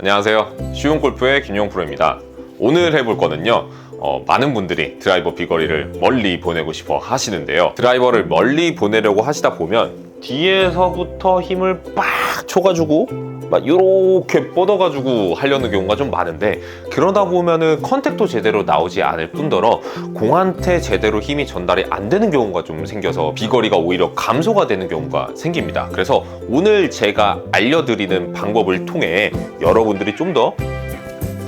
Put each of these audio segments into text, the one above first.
안녕하세요. 쉬운 골프의 김용 프로입니다. 오늘 해볼 거는요. 어, 많은 분들이 드라이버 비거리를 멀리 보내고 싶어 하시는데요. 드라이버를 멀리 보내려고 하시다 보면 뒤에서부터 힘을 빡 쳐가지고 막 이렇게 뻗어가지고 하려는 경우가 좀 많은데 그러다 보면은 컨택도 제대로 나오지 않을 뿐더러 공한테 제대로 힘이 전달이 안 되는 경우가 좀 생겨서 비거리가 오히려 감소가 되는 경우가 생깁니다. 그래서 오늘 제가 알려드리는 방법을 통해 여러분들이 좀더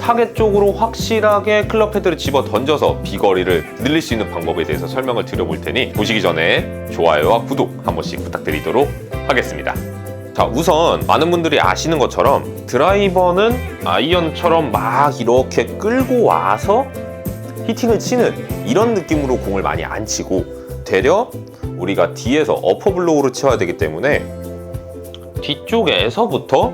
타겟 쪽으로 확실하게 클럽 헤드를 집어 던져서 비거리를 늘릴 수 있는 방법에 대해서 설명을 드려볼 테니 보시기 전에 좋아요와 구독 한 번씩 부탁드리도록 하겠습니다. 자, 우선 많은 분들이 아시는 것처럼 드라이버는 아이언처럼 막 이렇게 끌고 와서 히팅을 치는 이런 느낌으로 공을 많이 안 치고 되려 우리가 뒤에서 어퍼블로우를 쳐야 되기 때문에 뒤쪽에서부터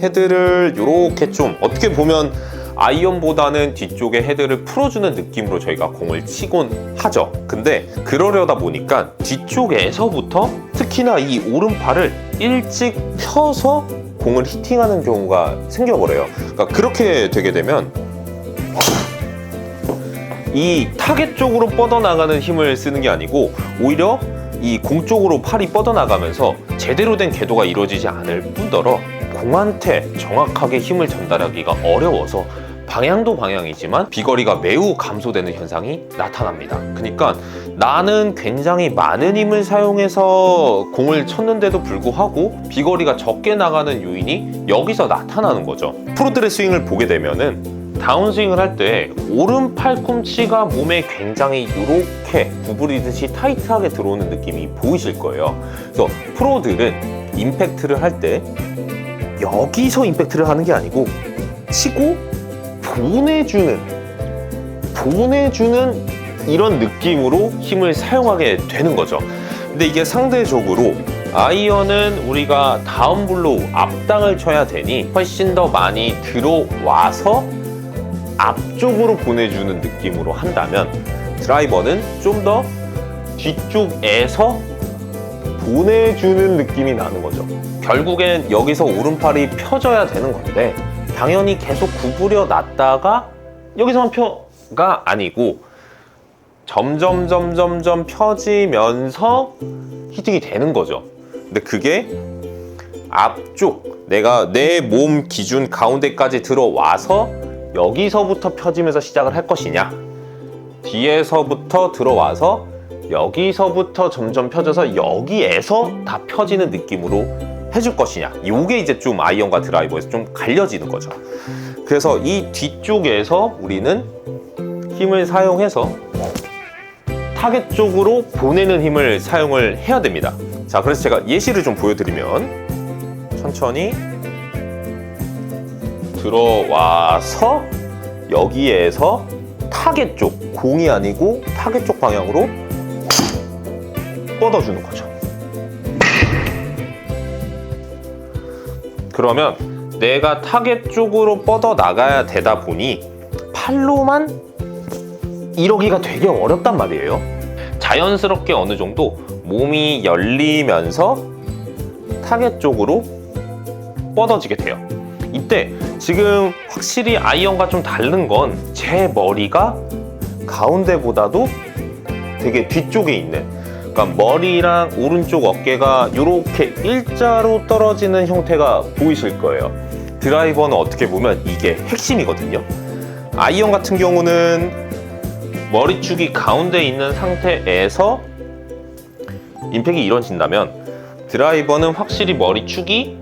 헤드를 이렇게 좀 어떻게 보면 아이언보다는 뒤쪽에 헤드를 풀어주는 느낌으로 저희가 공을 치곤 하죠. 근데 그러려다 보니까 뒤쪽에서부터 특히나 이 오른팔을 일찍 펴서 공을 히팅하는 경우가 생겨버려요. 그러니까 그렇게 되게 되면 이 타겟 쪽으로 뻗어나가는 힘을 쓰는 게 아니고 오히려 이 공 쪽으로 팔이 뻗어나가면서 제대로 된 궤도가 이루어지지 않을 뿐더러 공한테 정확하게 힘을 전달하기가 어려워서 방향도 방향이지만 비거리가 매우 감소되는 현상이 나타납니다. 그러니까 나는 굉장히 많은 힘을 사용해서 공을 쳤는데도 불구하고 비거리가 적게 나가는 요인이 여기서 나타나는 거죠. 프로들의 스윙을 보게 되면은 다운스윙을 할 때 오른 팔꿈치가 몸에 굉장히 이렇게 구부리듯이 타이트하게 들어오는 느낌이 보이실 거예요. 그래서 프로들은 임팩트를 할 때 여기서 임팩트를 하는 게 아니고 치고 보내주는 보내주는 이런 느낌으로 힘을 사용하게 되는 거죠. 근데 이게 상대적으로 아이언은 우리가 다운 블로우 앞당을 쳐야 되니 훨씬 더 많이 들어와서 앞쪽으로 보내주는 느낌으로 한다면 드라이버는 좀 더 뒤쪽에서 보내주는 느낌이 나는 거죠. 결국엔 여기서 오른팔이 펴져야 되는 건데 당연히 계속 구부려 놨다가 여기서만 펴가 아니고 점점 점점 점 펴지면서 히팅이 되는 거죠. 근데 그게 앞쪽 내가 내 몸 기준 가운데까지 들어와서 여기서부터 펴지면서 시작을 할 것이냐 뒤에서부터 들어와서 여기서부터 점점 펴져서 여기에서 다 펴지는 느낌으로 해줄 것이냐. 이게 이제 좀 아이언과 드라이버에서 좀 갈려지는 거죠. 그래서 이 뒤쪽에서 우리는 힘을 사용해서 타겟 쪽으로 보내는 힘을 사용을 해야 됩니다. 자 그래서 제가 예시를 좀 보여드리면 천천히 들어와서 여기에서 타겟 쪽 공이 아니고 타겟 쪽 방향으로 뻗어주는 거죠. 그러면 내가 타겟 쪽으로 뻗어 나가야 되다 보니 팔로만 이러기가 되게 어렵단 말이에요. 자연스럽게 어느 정도 몸이 열리면서 타겟 쪽으로 뻗어지게 돼요. 이때 지금 확실히 아이언과 좀 다른 건 제 머리가 가운데보다도 되게 뒤쪽에 있는 그러니까 머리랑 오른쪽 어깨가 이렇게 일자로 떨어지는 형태가 보이실 거예요. 드라이버는 어떻게 보면 이게 핵심이거든요. 아이언 같은 경우는 머리축이 가운데 있는 상태에서 임팩이 이루어진다면 드라이버는 확실히 머리축이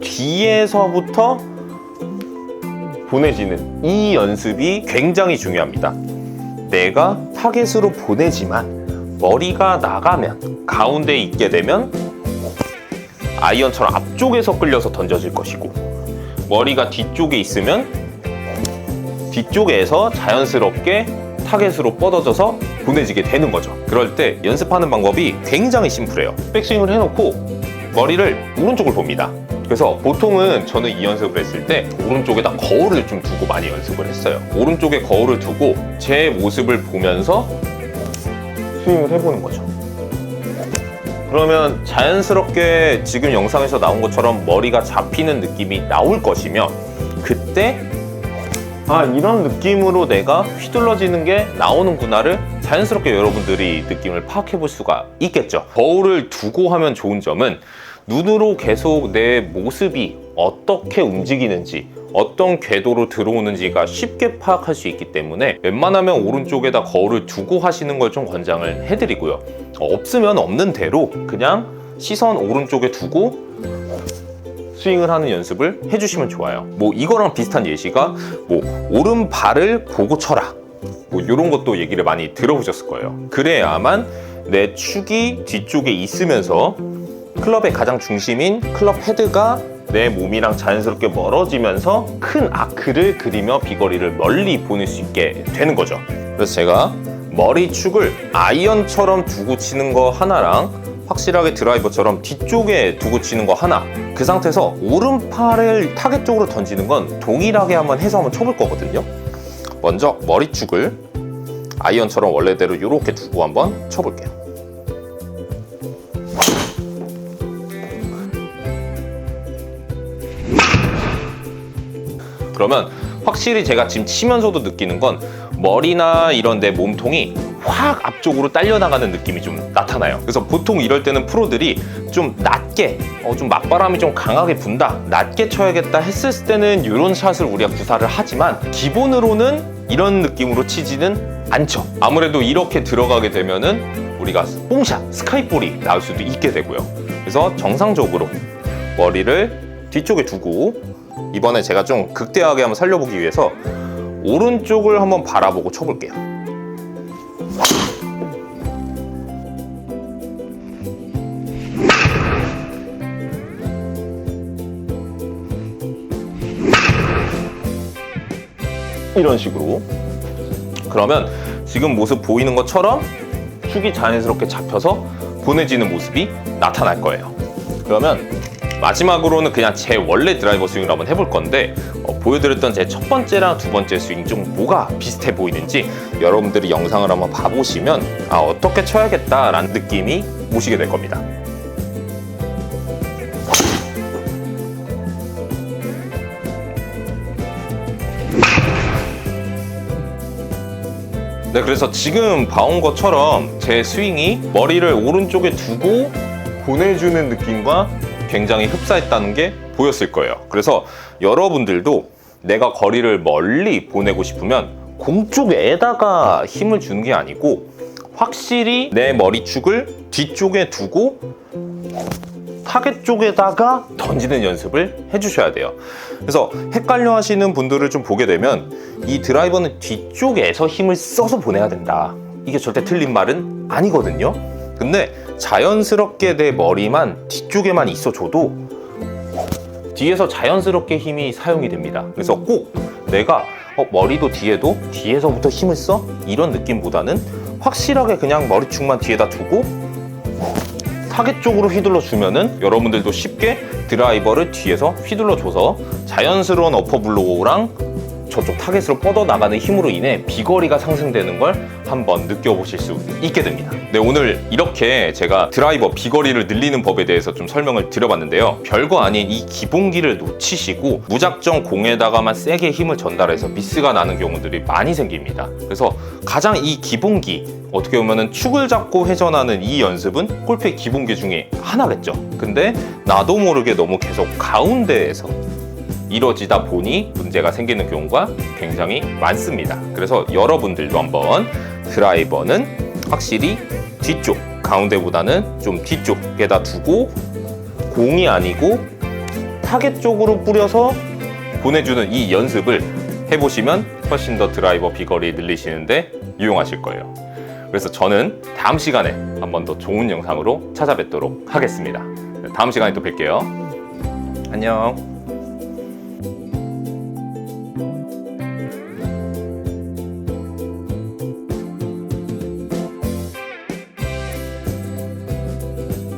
뒤에서부터 보내지는 이 연습이 굉장히 중요합니다. 내가 타겟으로 보내지만 머리가 나가면 가운데에 있게 되면 아이언처럼 앞쪽에서 끌려서 던져질 것이고 머리가 뒤쪽에 있으면 뒤쪽에서 자연스럽게 타겟으로 뻗어져서 보내지게 되는 거죠. 그럴 때 연습하는 방법이 굉장히 심플해요. 백스윙을 해놓고 머리를 오른쪽을 봅니다. 그래서 보통은 저는 이 연습을 했을 때 오른쪽에다 거울을 좀 두고 많이 연습을 했어요. 오른쪽에 거울을 두고 제 모습을 보면서 스윙을 해보는 거죠. 그러면 자연스럽게 지금 영상에서 나온 것처럼 머리가 잡히는 느낌이 나올 것이며 그때 아 이런 느낌으로 내가 휘둘러지는 게 나오는구나를 자연스럽게 여러분들이 느낌을 파악해 볼 수가 있겠죠 거울을 두고 하면 좋은 점은 눈으로 계속 내 모습이 어떻게 움직이는지 어떤 궤도로 들어오는지가 쉽게 파악할 수 있기 때문에 웬만하면 오른쪽에다 거울을 두고 하시는 걸 좀 권장을 해드리고요 없으면 없는 대로 그냥 시선 오른쪽에 두고 스윙을 하는 연습을 해주시면 좋아요. 뭐 이거랑 비슷한 예시가 뭐 오른발을 보고 쳐라. 뭐 이런 것도 얘기를 많이 들어보셨을 거예요. 그래야만 내 축이 뒤쪽에 있으면서 클럽의 가장 중심인 클럽 헤드가 내 몸이랑 자연스럽게 멀어지면서 큰 아크를 그리며 비거리를 멀리 보낼 수 있게 되는 거죠. 그래서 제가 머리축을 아이언처럼 두고 치는 거 하나랑 확실하게 드라이버처럼 뒤쪽에 두고 치는 거 하나 그 상태에서 오른팔을 타겟 쪽으로 던지는 건 동일하게 한번 해서 한번 쳐볼 거거든요 먼저 머리축을 아이언처럼 원래대로 이렇게 두고 한번 쳐볼게요 그러면 확실히 제가 지금 치면서도 느끼는 건 머리나 이런 내 몸통이 확 앞쪽으로 딸려나가는 느낌이 좀 나타나요. 그래서 보통 이럴 때는 프로들이 좀 낮게, 어, 좀 맞바람이 좀 강하게 분다, 낮게 쳐야겠다 했을 때는 이런 샷을 우리가 구사를 하지만 기본으로는 이런 느낌으로 치지는 않죠. 아무래도 이렇게 들어가게 되면은 우리가 뽕샷, 스카이볼이 나올 수도 있게 되고요. 그래서 정상적으로 머리를 뒤쪽에 두고 이번에 제가 좀 극대하게 한번 살려보기 위해서 오른쪽을 한번 바라보고 쳐볼게요. 이런 식으로 그러면 지금 모습 보이는 것처럼 축이 자연스럽게 잡혀서 보내지는 모습이 나타날 거예요. 그러면 마지막으로는 그냥 제 원래 드라이버 스윙을 한번 해볼 건데 어, 보여드렸던 제 첫 번째랑 두 번째 스윙 중 뭐가 비슷해 보이는지 여러분들이 영상을 한번 봐보시면 아 어떻게 쳐야겠다라는 느낌이 오시게 될 겁니다. 네, 그래서 지금 봐온 것처럼 제 스윙이 머리를 오른쪽에 두고 보내주는 느낌과 굉장히 흡사했다는 게 보였을 거예요. 그래서 여러분들도 내가 거리를 멀리 보내고 싶으면 공 쪽에다가 힘을 주는 게 아니고 확실히 내 머리축을 뒤쪽에 두고 타겟 쪽에다가 던지는 연습을 해주셔야 돼요. 그래서 헷갈려 하시는 분들을 좀 보게 되면 이 드라이버는 뒤쪽에서 힘을 써서 보내야 된다. 이게 절대 틀린 말은 아니거든요. 근데 자연스럽게 내 머리만 뒤쪽에만 있어줘도 뒤에서 자연스럽게 힘이 사용이 됩니다. 그래서 꼭 내가 어, 머리도 뒤에도 뒤에서부터 힘을 써? 이런 느낌보다는 확실하게 그냥 머리축만 뒤에다 두고 타겟 쪽으로 휘둘러 주면은 여러분들도 쉽게 드라이버를 뒤에서 휘둘러 줘서 자연스러운 어퍼블로우랑 저쪽 타겟으로 뻗어 나가는 힘으로 인해 비거리가 상승되는 걸 한번 느껴보실 수 있게 됩니다. 네, 오늘 이렇게 제가 드라이버 비거리를 늘리는 법에 대해서 좀 설명을 드려봤는데요. 별거 아닌 이 기본기를 놓치시고 무작정 공에다가만 세게 힘을 전달해서 미스가 나는 경우들이 많이 생깁니다. 그래서 가장 이 기본기 어떻게 보면은 축을 잡고 회전하는 이 연습은 골프의 기본기 중에 하나겠죠. 근데 나도 모르게 너무 계속 가운데에서 이루어지다 보니 문제가 생기는 경우가 굉장히 많습니다. 그래서 여러분들도 한번 드라이버는 확실히 뒤쪽, 가운데보다는 좀 뒤쪽에다 두고 공이 아니고 타겟 쪽으로 뿌려서 보내주는 이 연습을 해보시면 훨씬 더 드라이버 비거리 늘리시는데 유용하실 거예요. 그래서 저는 다음 시간에 한 번 더 좋은 영상으로 찾아뵙도록 하겠습니다. 다음 시간에 또 뵐게요. 안녕.